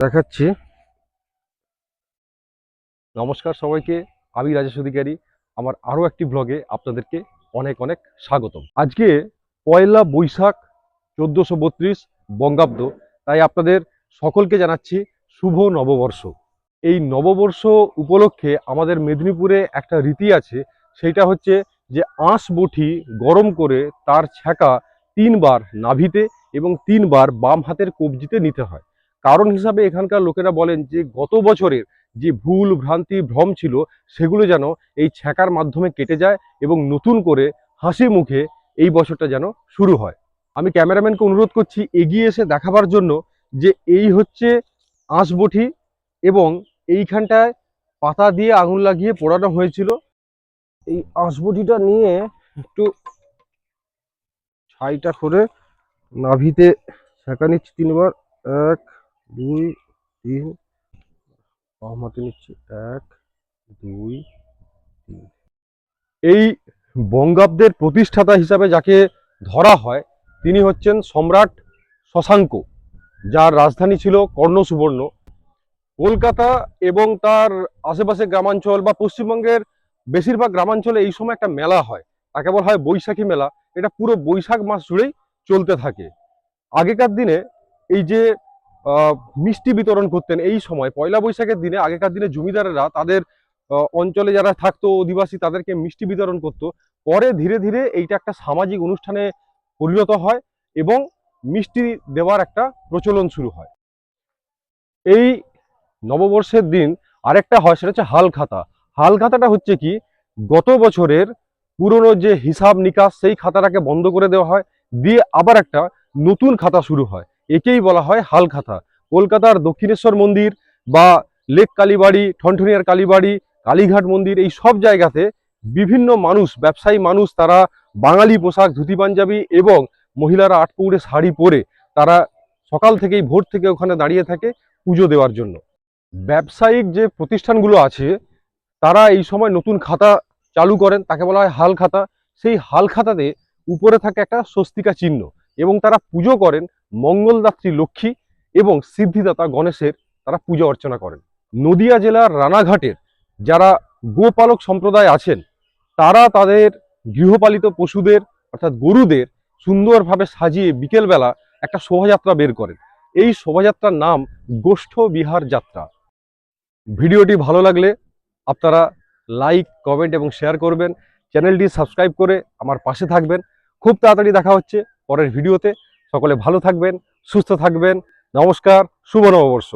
দেখাচ্ছি। নমস্কার সবাইকে, আমি রাজেশ অধিকারী। আমার আরও একটি ব্লগে আপনাদেরকে অনেক অনেক স্বাগতম। আজকে পয়লা বৈশাখ চোদ্দোশো বত্রিশ, বঙ্গাব্দ। তাই আপনাদের সকলকে জানাচ্ছি শুভ নববর্ষ। এই নববর্ষ উপলক্ষে আমাদের মেদিনীপুরে একটা রীতি আছে সেইটা হচ্ছে যে আঁশ বটি গরম করে তার ছ্যাঁকা তিনবার নাভিতে এবং তিনবার বাম হাতের কবজিতে নিতে হয়। কারণ হিসাবে এখানকার লোকেরা বলেন যে গত বছরের যে ভুল, ভ্রান্তি, ভ্রম ছিল, সেগুলো যেন এই ছ্যাঁকার মাধ্যমে কেটে যায় এবং নতুন করে হাসি মুখে এই বছরটা যেন শুরু হয়। আমি ক্যামেরাম্যানকে অনুরোধ করছি, এগিয়ে এসে দেখাবার জন্য যে এই হচ্ছে আঁশবটি এবং এইখানটায় পাতা দিয়ে আঙুল লাগিয়ে পোড়ানো হয়েছিল। এই আঁশবটিটা নিয়ে একটু ছাইটা করে নাভিতে ছ্যাঁকা নিচ্ছি তিনবার, এক দুই, তিন। বাম নিচ্ছি। এক, দুই, তিন। এই বঙ্গাব্দের প্রতিষ্ঠাতা হিসাবে যাকে ধরা হয়, তিনি হচ্ছেন সম্রাট শশাঙ্ক, যার রাজধানী ছিল কর্ণসুবর্ণ। কলকাতা এবং তার আশেপাশে গ্রামাঞ্চল বা পশ্চিমবঙ্গের বেশিরভাগ গ্রামাঞ্চলে এই সময় একটা মেলা হয়। তাকে বলা হয় বৈশাখী মেলা। এটা পুরো বৈশাখ মাস জুড়েই চলতে থাকে। আগেকার দিনে এই যে মিষ্টি বিতরণ করতেন এই সময়। পয়লা বৈশাখের দিনে আগেকার দিনে জমিদারেরা তাদের অঞ্চলে যারা থাকতো অধিবাসী তাদেরকে মিষ্টি বিতরণ করত। পরে ধীরে ধীরে এইটা একটা সামাজিক অনুষ্ঠানে পরিণত হয় এবং মিষ্টি দেওয়ার একটা প্রচলন শুরু হয়। এই নববর্ষের দিন আরেকটা হয়, সেটা হচ্ছে হাল খাতা হাল খাতাটা হচ্ছে কি, গত বছরের পুরনো যে হিসাব নিকাশ, সেই খাতাটাকে বন্ধ করে দেওয়া হয়। দিয়ে আবার একটা নতুন খাতা শুরু হয়। একেই বলা হয় হালখাতা। কলকাতার দক্ষিণেশ্বর মন্দির বা লেক কালীবাড়ি, ঠনঠনিয়ার কালীবাড়ি, কালীঘাট মন্দির এই সব জায়গাতে বিভিন্ন মানুষ, ব্যবসায়ী মানুষ তারা বাঙালি পোশাক, ধুতি, পাঞ্জাবি এবং মহিলারা আটপৌড়ে শাড়ি পরে তারা সকাল থেকেই ভোর থেকে ওখানে দাঁড়িয়ে থাকে পুজো দেওয়ার জন্য। ব্যবসায়িক যে প্রতিষ্ঠানগুলো আছে, তারা এই সময় নতুন খাতা চালু করেন, তাকে বলা হয় হাল খাতা সেই হাল খাতাতে উপরে থাকে একটা স্বস্তিকা চিহ্ন। এবং তারা পুজো করেন। মঙ্গলদাত্রী লক্ষ্মী এবং সিদ্ধিদাতা গণেশের তারা পূজা অর্চনা করেন। নদিয়া জেলার রানাঘাটের যারা গোপালক সম্প্রদায় আছেন, তারা তাদের গৃহপালিত পশুদের অর্থাৎ গরুদের সুন্দরভাবে সাজিয়ে বিকেলবেলা একটা শোভাযাত্রা বের করেন। এই শোভাযাত্রার নাম গোষ্ঠ বিহার যাত্রা। ভিডিওটি ভালো লাগলে আপনারা লাইক, কমেন্ট এবং শেয়ার করবেন। চ্যানেলটি সাবস্ক্রাইব করে আমার পাশে থাকবেন। খুব তাড়াতাড়ি দেখা হচ্ছে। পরের ভিডিওতে সকলে ভালো থাকবেন সুস্থ থাকবেন। নমস্কার শুভ নববর্ষ